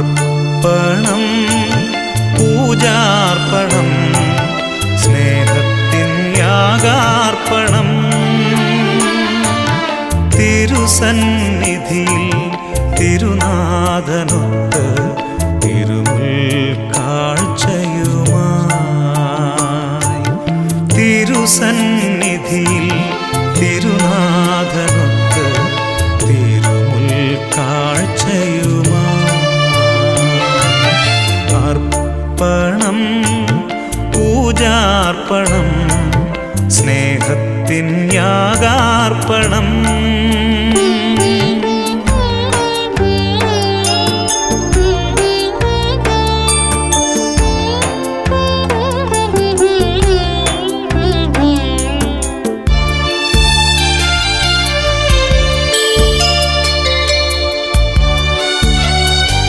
അർപ്പണം പൂജാർപ്പണം സ്നേഹത്തിൻ യാഗാർപ്പണം. തിരുസന്നിധിയിൽ തിരുനാഥനൊത്ത് തിരുമുൽ കാഴ്ചയുമായി തിരുസന്നിധിയിൽ തിരുനാഥനൊത്ത് പൂജാർപ്പണം സ്നേഹത്തിൻ യാഗാർപ്പണം.